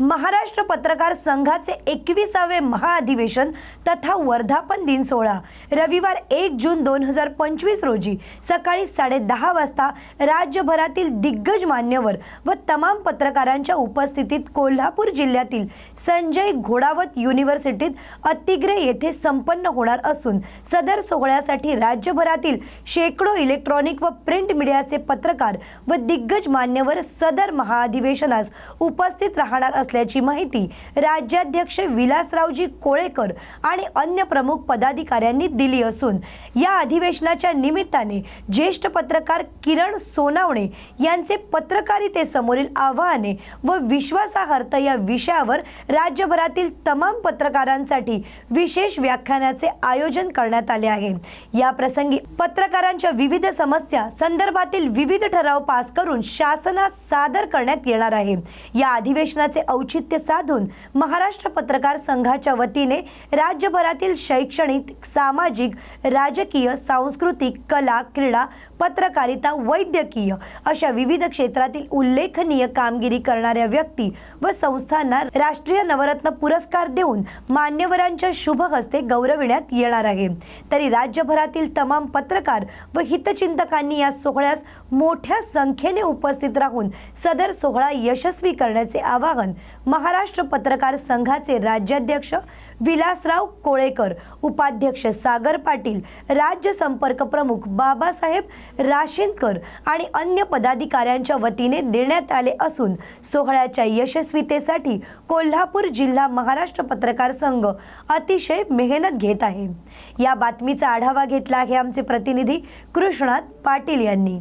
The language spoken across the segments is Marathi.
महाराष्ट्र पत्रकार संघाचे एकविसावे महाअधिवेशन तथा वर्धापन दिन सोहळा. रविवार एक जून दोन हजार पंचवीस रोजी सकाळी साडेदहा वाजता राज्यभरातील दिग्गज मान्यवर व तमाम पत्रकारांच्या उपस्थितीत कोल्हापूर जिल्ह्यातील संजय घोडावत युनिव्हर्सिटीत अतिग्रे येथे संपन्न होणार असून सदर सोहळ्यासाठी राज्यभरातील शेकडो इलेक्ट्रॉनिक व प्रिंट मीडियाचे पत्रकार व दिग्गज मान्यवर सदर महाअधिवेशनास उपस्थित राहणार असल्याची माहिती राज्याध्यक्ष विलासरावजी कोळेकर आणि अन्य प्रमुख पदाधिकाऱ्यांनी दिली असून या अधिवेशनाच्या निमित्ताने ज्येष्ठ पत्रकार किरण सोनावणे यांचे पत्रकारितेसमोरील आव्हाने व विश्वासार्हता या विषयावर राज्यभरातील तमाम पत्रकारांसाठी विशेष व्याख्यानाचे आयोजन करण्यात आले आहे. या प्रसंगी पत्रकारांच्या विविध समस्या संदर्भातील विविध ठराव पास करून शासनास सादर करण्यात येणार आहे. या अधिवेशनाचे औचित्य साधून महाराष्ट्र पत्रकार संघाच्या वतीने राज्यभरातील शैक्षणिक सामाजिक राजकीय सांस्कृतिक कला क्रीडा पत्रकारिता वैद्यकीय अशा विविध क्षेत्रातील उल्लेखनीय कामगिरी करणाऱ्या व्यक्ती व संस्थांना राष्ट्रीय नवरत्न पुरस्कार देऊन मान्यवरांच्या शुभ हस्ते गौरविण्यात येणार आहे. तरी राज्यभरातील तमाम पत्रकार व हितचिंतकांनी या सोहळ्यास मोठ्या संख्येने उपस्थित राहून सदर सोहळा यशस्वी करण्याचे आवाहन महाराष्ट्र पत्रकार संघाचे राज्याध्यक्ष विलासराव कोळेकर उपाध्यक्ष सागर पाटील राज्य संपर्क प्रमुख बाबासाहेब राशीनकर आणि अन्य पदाधिकाऱ्यांच्या वतीने देण्यात आले असून सोहळ्याच्या यशस्वीतेसाठी कोल्हापूर जिल्हा महाराष्ट्र पत्रकार संघ अतिशय मेहनत घेत आहे. या बातमीचा आढावा घेतला आहे आमचे प्रतिनिधी कृष्णात पाटील यांनी.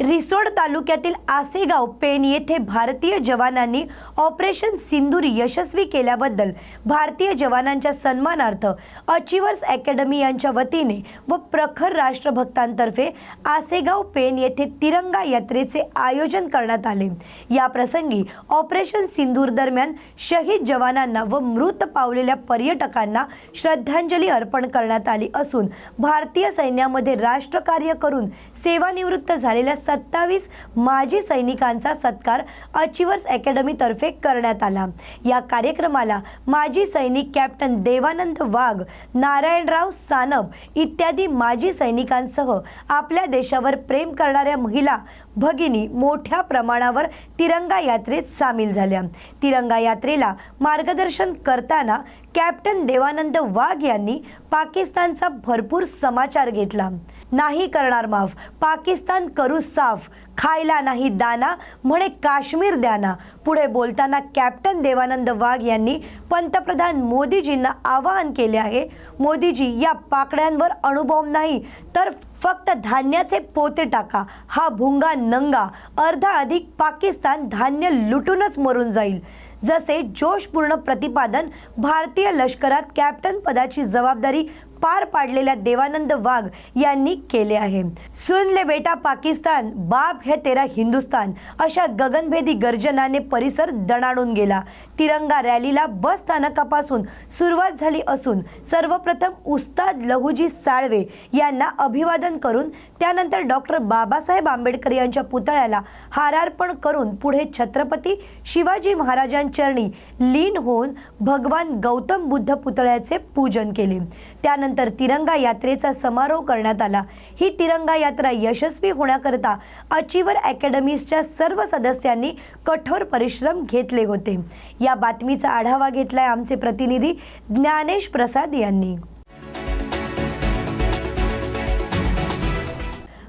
रिसोड तालुक्यातील आसेगाव पेन येथे भारतीय जवानांनी ऑपरेशन सिंदूर यशस्वी केल्याबद्दल भारतीय जवानांच्या सन्मानार्थ अचिव्हर्स अकॅडमी यांच्या वतीने व प्रखर राष्ट्रभक्तांतर्फे आसेगाव पेन येथे तिरंगा यात्रेचे आयोजन करण्यात आले. या प्रसंगी ऑपरेशन सिंदूर दरम्यान शहीद जवानांना व मृत पावलेल्या पर्यटकांना श्रद्धांजली अर्पण करण्यात आली असून भारतीय सैन्यामध्ये राष्ट्रकार्य करून सेवानिवृत्त झालेल्या सत्तावीस माजी सैनिकांचा सत्कार अचिव्हर्स अकॅडमीतर्फे करण्यात आला. या कार्यक्रमाला माजी सैनिक कॅप्टन देवानंद वाघ नारायणराव सानप इत्यादी माजी सैनिकांसह आपल्या देशावर प्रेम करणाऱ्या महिला भगिनी मोठ्या प्रमाणावर तिरंगा यात्रेत सामील झाल्या. तिरंगा यात्रेला मार्गदर्शन करताना कॅप्टन देवानंद वाघ यांनी पाकिस्तानचा भरपूर समाचार घेतला. नाही करणार माफ. पाकिस्तान करू साफ. खायला नाही दाना म्हणे काश्मीर द्याना. पुढे बोलताना कॅप्टन देवानंद वाघ यांनी पंतप्रधान मोदीजींना आवाहन केले आहे. मोदीजी या पाकड्यांवर अणुबॉम्ब नाही तर फक्त धान्याचे पोते टाका. हा भुंगा नंगा. अर्धा अधिक पाकिस्तान धान्य लुटूनच मरून जाईल. जसे जोशपूर्ण प्रतिपादन भारतीय लष्करात कॅप्टन पदाची जबाबदारी पार पाडलेल्या देवानंद वाघ यांनी केले आहे. सुन ले बेटा पाकिस्तान बाप है तेरा हिंदुस्तान अशा गगनभेदी गर्जनाने परिसर दणाणून गेला. तिरंगा रॅलीला बस स्थानकापासून सुरुवात झाली असून सर्वप्रथम उस्ताद लहुजी साळवे यांना अभिवादन करून त्यानंतर डॉक्टर बाबासाहेब आंबेडकर यांच्या पुतळ्याला हारार्पण करून पुढे छत्रपती शिवाजी महाराजांचरणी लीन होऊन भगवान गौतम बुद्ध पुतळ्याचे पूजन केले. त्यानंतर तिरंगा यात्रेचा समारोह करण्यात आला. ही तिरंगा यात्रा यशस्वी होण्याकरता अचिवर अकॅडमीजच्या सर्व सदस्यांनी कठोर परिश्रम घेतले होते. या बातमीचा आढावा घेतलाय आमचे प्रतिनिधी ज्ञानेश प्रसाद यांनी.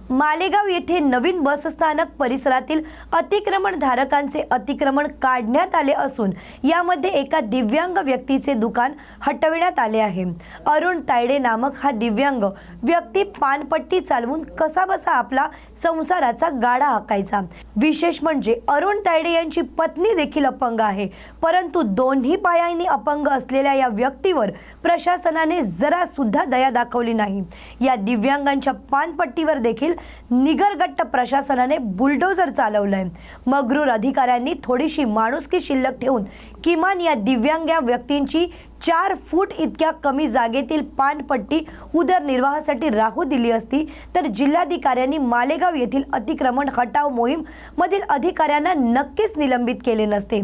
मालेगाव येथे नवीन बसस्थानक परिसरातील अतिक्रमणधारकांचे अतिक्रमण काढण्यात आले असून यामध्ये एका दिव्यांग व्यक्तीचे दुकान हटविण्यात आले आहे. अरुण तायडे नामक हा दिव्यांग व्यक्ती पानपट्टी चालवून कसाबसा आपला संसाराचा गाडा हाकायचा. विशेष म्हणजे अरुण तायडे यांची पत्नी देखील अपंग आहे. परंतु दोन्ही पायांनी अपंग असलेल्या या व्यक्तीवर प्रशासनाने जरा सुद्धा दया दाखवली नाही. या दिव्यांगांच्या पानपट्टीवर देखील निगरगट्ट प्रशासनाने बुलडोजर चालवलंय. मगरूर अधिकाऱ्यांनी थोडीशी माणुसकी शिल्लक ठेवून किमान या दिव्यांग या व्यक्तींची चार फूट इतक्या कमी जागेतील पानपट्टी उदरनिर्वाहासाठी राहू दिली असती तर जिल्हाधिकाऱ्यांनी मालेगाव येथील अतिक्रमण हटाव मोहीम मधील अधिकाऱ्यांना नक्कीच निलंबित केले नसते.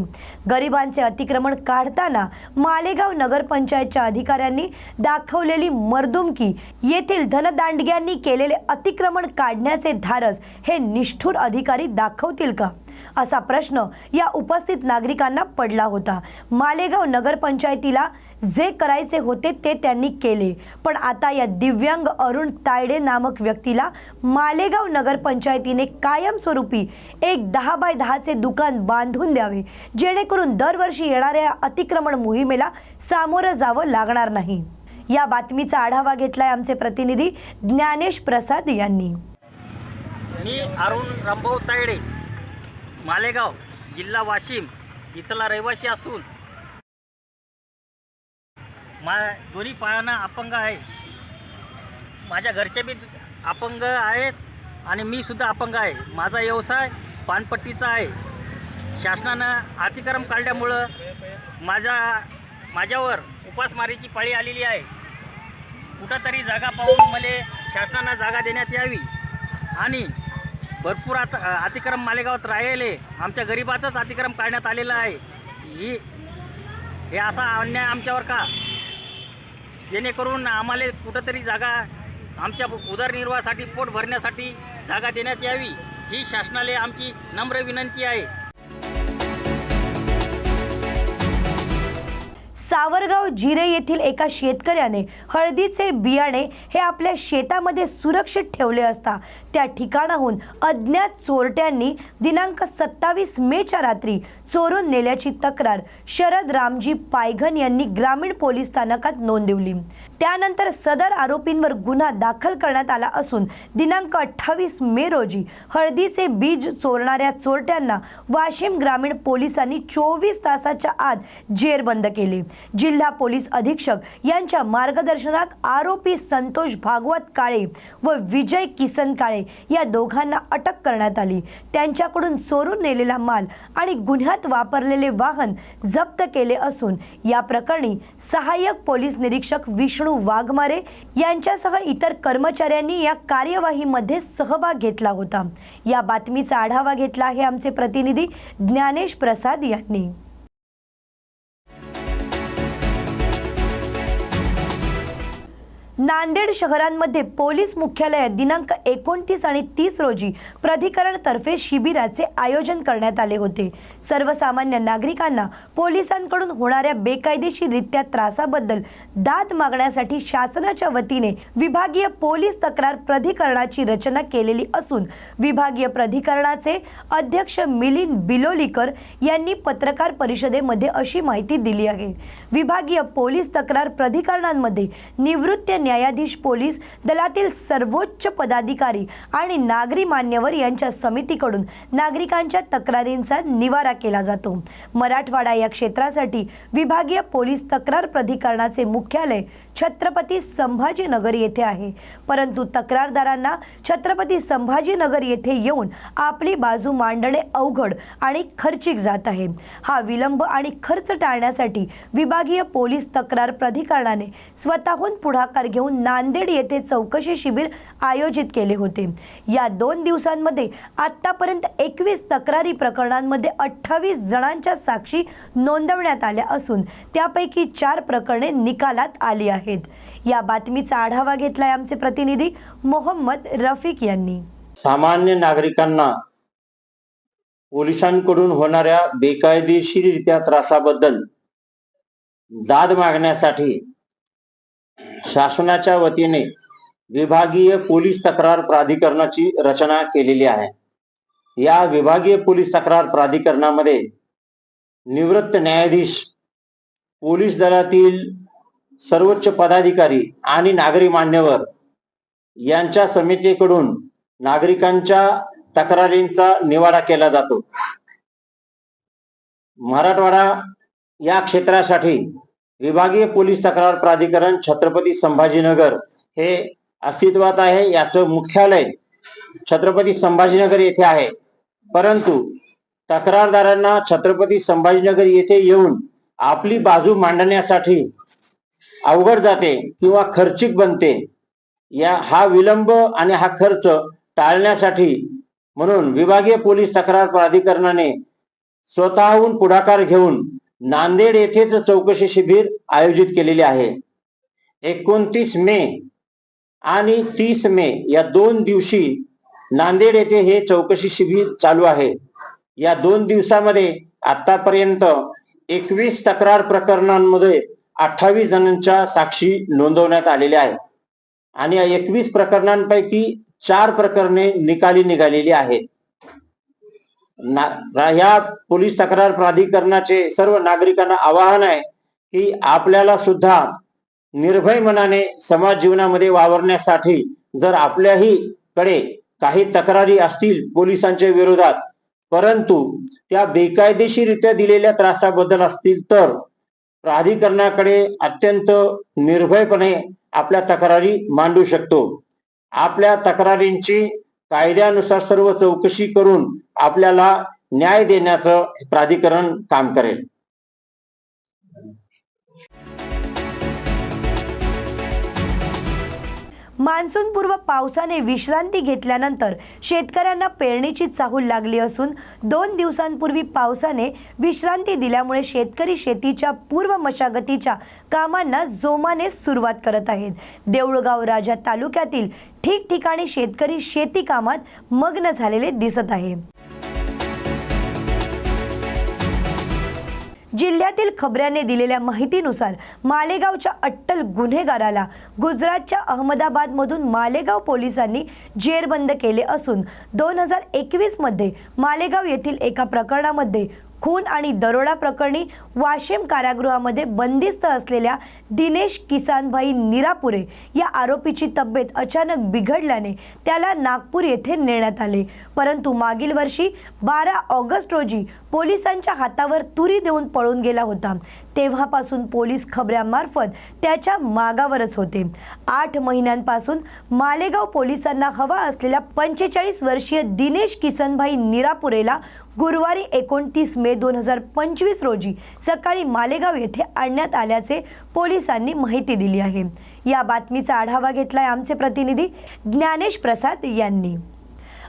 गरिबांचे अतिक्रमण काढताना मालेगाव नगरपंचायतच्या अधिकाऱ्यांनी दाखवलेली मर्दुमकी येथील धनदांडग्यांनी केलेले अतिक्रमण काढण्याचे धारस हे निष्ठुर अधिकारी दाखवतील का? असा प्रश्न या उपस्थित नागरिकांना पडला होता. मालेगाव नगरपंचायतीला जे करायचे होते ते त्यांनी केले. पण आता या दिव्यांग अरुण तायडे नामक व्यक्तीला मालेगाव नगरपंचायतीने कायमस्वरूपी एक दहा बाय दहाचे दुकान बांधून द्यावे. जेणेकरून दरवर्षी येणाऱ्या अतिक्रमण मोहिमेला सामोरं जावं लागणार नाही. या बातमीचा आढावा घेतलाय आमचे प्रतिनिधी ज्ञानेश प्रसाद यांनी. मी अरुण रामभाऊ तायडे मालेगाव जिल्हा वाशिम इथला रहिवासी असून मा दोन्ही पायांना अपंग आहे. माझ्या घरचे बी अपंग आहेत आणि मी सुद्धा अपंग आहे. माझा व्यवसाय पानपट्टीचा आहे. शासनानं अतिक्रम काढल्यामुळं माझ्या माझ्यावर उपासमारीची पाळी आलेली आहे. कुठंतरी जागा पाहून मला शासनानं जागा देण्यात यावी. आणि भरपूर आता अतिक्रम मालेगावात राहिले. आमच्या गरिबाचाच अतिक्रम काढण्यात आलेला आहे. ही हे असा अन्याय आमच्यावर का? जेणेकरून आम्हाला कुठंतरी जागा आमच्या उदरनिर्वाहासाठी पोट भरण्यासाठी जागा देण्यात यावी. ही शासनाला आमची नम्र विनंती आहे. सावरगाव जिरे येथील एका शेतकऱ्याने हळदीचे बियाणे हे आपल्या शेतामध्ये सुरक्षित ठेवले असता त्या ठिकाणाहून अज्ञात चोरट्यांनी दिनांक सत्तावीस मेच्या रात्री चोरून नेल्याची तक्रार शरद रामजी पायघन यांनी ग्रामीण पोलीस स्थानकात नोंदवली. त्यानंतर सदर आरोपींवर गुन्हा दाखल करण्यात आला असून दिनांक अठ्ठावीस मे रोजी हळदीचे बीज चोरणाऱ्या चोरट्यांना वाशिम ग्रामीण पोलिसांनी चोवीस तासाच्या आत जेरबंद केले. जिल्हा पोलीस अधीक्षक यांच्या मार्गदर्शनात आरोपी संतोष भागवत काळे व विजय किसन काळे या दोघांना अटक करण्यात आली. त्यांच्याकडून चोरून नेलेला माल आणि गुन्ह्यात वापरलेले वाहन जप्त केले असून या प्रकरणी सहाय्यक पोलीस निरीक्षक विष्णू वाघमारे यांच्यासह इतर कर्मचाऱ्यांनी या कार्यवाहीमध्ये सहभाग घेतला होता. या बातमीचा आढावा घेतला आहे आमचे प्रतिनिधी ज्ञानेश प्रसाद यांनी. नांदेड शहरांमध्ये पोलीस मुख्यालयात दिनांक एकोणतीस आणि तीस रोजी प्राधिकरणतर्फे शिबिराचे आयोजन करण्यात आले होते. सर्वसामान्य नागरिकांना पोलिसांकडून होणाऱ्या बेकायदेशीररित्या त्रासाबद्दल दाद मागण्यासाठी शासनाच्या वतीने विभागीय पोलीस तक्रार प्राधिकरणाची रचना केलेली असून विभागीय प्राधिकरणाचे अध्यक्ष मिलिंद बिलोलीकर यांनी पत्रकार परिषदेमध्ये अशी माहिती दिली आहे. विभागीय पोलीस तक्रार प्राधिकरणांमध्ये निवृत्त न्यायाधीश पोलीस दलातील सर्वोच्च पदाधिकारी आणि नागरी मान्यवर यांच्या समितीकडून नागरिकांच्या तक्रारींचा निवारा केला जातो. मराठवाडा या क्षेत्रासाठी विभागीय पोलीस तक्रार प्राधिकरणाचे मुख्यालय छत्रपती संभाजीनगर येथे आहे. परंतु तक्रारदारांना छत्रपती संभाजीनगर येथे येऊन आपली बाजू मांडणे अवघड आणि खर्चिक जात आहे. हा विलंब आणि खर्च टाळण्यासाठी विभागीय पोलीस तक्रार प्राधिकरणाने स्वतःहून पुढाकार घेऊन नांदेड येथे चौकशी शिबिर आयोजित केले होते. या दोन दिवसांमध्ये आतापर्यंत एकवीस तक्रारी प्रकरणांमध्ये अठ्ठावीस जणांच्या साक्षी नोंदवण्यात आल्या असून त्यापैकी चार प्रकरणे निकालात आली आहेत. या बातमीचा आढावा घेतलाय आमचे प्रतिनिधी मोहम्मद रफिक यांनी. सामान्य नागरिकांना पोलिसांकडून होणाऱ्या बेकायदेशीरित्या त्रासाबद्दल जाद मागण्यासाठी शासनाच्या वतीने विभागीय पोलीस तक्रार प्राधिकरणाची रचना केलेली आहे. या विभागीय पोलीस तक्रार प्राधिकरणामध्ये निवृत्त न्यायाधीश पोलीस दलातील सर्वोच्च पदाधिकारी आणि नागरी मान्यवर यांच्या समितीकडून नागरिकांच्या तक्रारींचा निवाडा केला जातो. मराठवाडा या क्षेत्रासाठी विभागीय पोलीस तक्रार प्राधिकरण छत्रपती संभाजीनगर हे अस्तित्वात आहे याचं मुख्यालय छत्रपती संभाजीनगर येथे आहे. परंतु तक्रारदारांना छत्रपती संभाजीनगर येथे येऊन आपली बाजू मांडण्यासाठी अवघड जाते किंवा खर्चिक बनते या हा विलंब आणि हा खर्च टाळण्यासाठी म्हणून विभागीय पोलीस तक्रार प्राधिकरणाने स्वतःहून पुढाकार घेऊन नांदेड येथेच चौकशी शिबिर आयोजित केलेले आहे. एकोणतीस मे आणि तीस मे या दोन दिवशी नांदेड येथे हे चौकशी शिबिर चालू आहे. या दोन दिवसामध्ये आतापर्यंत एकवीस तक्रार प्रकरणांमध्ये अठ्ठावीस जणांच्या साक्षी नोंदवण्यात आलेल्या आहेत. आणि या एकवीस प्रकरणांपैकी चार प्रकरणे निकाली निघालेली आहेत. ना- ह्या पोलीस तक्रार प्राधिकरणाचे सर्व नागरिकांना आवाहन आहे की आपल्याला सुद्धा निर्भय मनाने समाज जीवनामध्ये वावरण्यासाठी जर आपल्याही कडे काही तक्रारी असतील पोलिसांच्या विरोधात परंतु त्या बेकायदेशीरित्या दिलेल्या त्रासाबद्दल असतील तर प्राधिकरणाकडे अत्यंत निर्भयपणे आपल्या तक्रारी मांडू शकतो. आपल्या तक्रारींची कायद्यानुसार सर्व चौकशी करून आपल्याला न्याय देण्याचं प्राधिकरण काम करेल. मान्सूनपूर्व पावसाने विश्रांती घेतल्यानंतर शेतकऱ्यांना पेरणीची चाहूल लागली असून दोन दिवसांपूर्वी पावसाने विश्रांती दिल्यामुळे शेतकरी शेतीच्या पूर्व मशागतीच्या कामांना जोमाने सुरुवात करत आहेत. देऊळगाव राजा तालुक्यातील ठिकठिकाणी शेतकरी शेती कामात मग्न झालेले दिसत आहे. जिल्ह्यातील खबऱ्याने दिलेल्या माहितीनुसार मालेगावच्या अट्टल गुन्हेगाराला गुजरातच्या अहमदाबादमधून मालेगाव पोलिसांनी जेरबंद केले असून दोन हजार एकवीसमध्ये मालेगाव येथील एका प्रकरणामध्ये खून आणि दरोडा प्रकरणी वाशिम कारागृहामध्ये बंदिस्त असलेल्या दिनेश किसानभाई निरापुरे या आरोपीची तब्येत अचानक बिघडल्याने त्याला नागपूर येथे नेण्यात आले. परंतु मागील वर्षी बारा ऑगस्ट रोजी पोलिसांच्या हातावर तुरी देऊन पळून गेला होता. तेव्हापासून पोलीस खबऱ्यामार्फत त्याच्या मागावरच होते. आठ महिन्यांपासून मालेगाव पोलिसांना हवा असलेल्या पंचेचाळीस वर्षीय दिनेश किसनभाई निरापुरेला गुरुवारी एकोणतीस मे दोन हजार पंचवीस रोजी सकाळी मालेगाव येथे आणण्यात आल्याचे पोलिसांनी माहिती दिली आहे. या बातमीचा आढावा घेतलाय आमचे प्रतिनिधी ज्ञानेश प्रसाद यांनी.